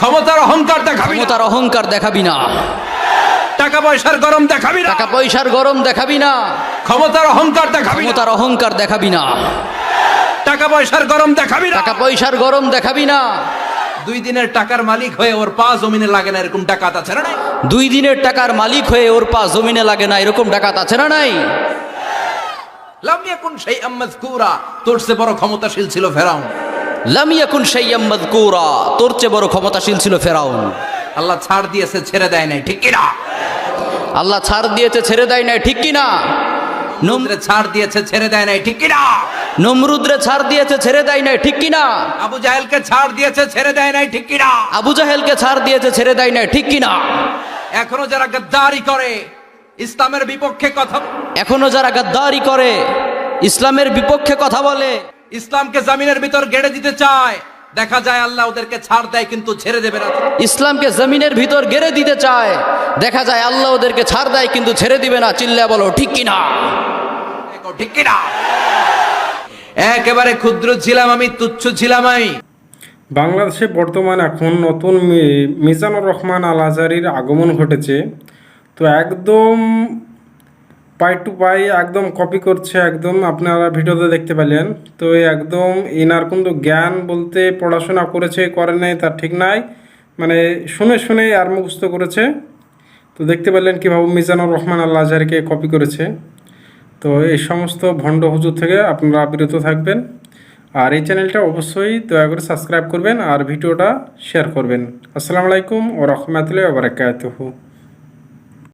ক্ষমতার অহংকার দেখাবি ক্ষমতার অহংকার দেখাবি না। টাকা পয়সার গরম দেখাবি না। টাকা পয়সার গরম দেখাবি না। ক্ষমতার অহংকার দেখাবি ক্ষমতার অহংকার দেখাবি না। টাকা পয়সার গরম দেখাবি না। টাকা পয়সার গরম দেখাবি না। দুই দিনের টাকার মালিক হয়ে ওর পা জমিনে লাগে না এরকম টাকা আছে না নাই? দুই দিনের টাকার মালিক হয়ে ওর পা জমিনে লাগে না এরকম ডাকাত আছে না নাই? লাম ইয়াকুন শাইআম মাযকুরা তোর চেয়ে বড় ক্ষমতাশীল ছিল ফেরাউন। লাম ইয়াকুন শাইয়াম মাযকুরা। তোর চেয়ে বড় ক্ষমতাশীল ছিল ফেরাউন। আল্লাহ ছাড় দিয়েছে ছেড়ে দেয় নাই ঠিক কিনা? আল্লাহ ছাড় দিয়েছে ছেড়ে দেয় নাই ঠিক কিনা? নম- নমরুদরে ছাড় দিয়েছে ছেড়ে দেয় নাই ঠিক কিনা? নমরুদ্রে ছাড় দিয়েছে ছেড়ে দেয় নাই ঠিক কিনা? আবু জাহেলকে ছাড় দিয়েছে ছেড়ে দেয় নাই ঠিক কিনা? আবু জাহেলকে ছাড় দিয়েছে ছেড়ে দেয় নাই ঠিক কিনা? এখনও যারা গদ্দারি করে ইসলামের বিপক্ষে কথা এখনও যারা গাদ্দারি করে ইসলামের বিপক্ষে কথা বলে ইসলামকে জামিনের ভিতর গেড়ে দিতে চায়। দেখা যায় আল্লাহ ওদেরকে ছাড় দেয় কিন্তু ছেড়ে দেবে না। ইসলামকে জমিনের ভিতর গেড়ে দিতে চায়। দেখা যায় আল্লাহ ওদেরকে ছাড় দেয় কিন্তু ছেড়ে দিবে না। চিল্লা বলো ঠিক কিনা? দেখো, ঠিক কিনা? একেবারে ক্ষুদ্র ছিলাম আমি তুচ্ছ ছিলাম আমি বাংলাদেশে বর্তমান এখন নতুন মিজানুর রহমান আল আজারির আগমন ঘটেছে। তো একদম পাই টু পাই একদম কপি করছে একদম, আপনারা ভিডিওতে দেখতে পেলেন। তো একদম এনার কিন্তু জ্ঞান বলতে পড়াশোনা করেছে, করে নাই, তার ঠিক নাই। মানে শুনে শুনে আর মুখস্থ করেছে। তো দেখতে পেলেন কীভাবে মিজানুর রহমান আল্লাহ আজহারিকে কপি করেছে। তো এই সমস্ত ভণ্ড হুজুর থেকে আপনারা বিরত থাকবেন। আর এই চ্যানেলটা অবশ্যই দয়া করে সাবস্ক্রাইব করবেন আর ভিডিওটা শেয়ার করবেন। আসসালামু আলাইকুম ও রহমতুল্লাহ বারাকাতুহু।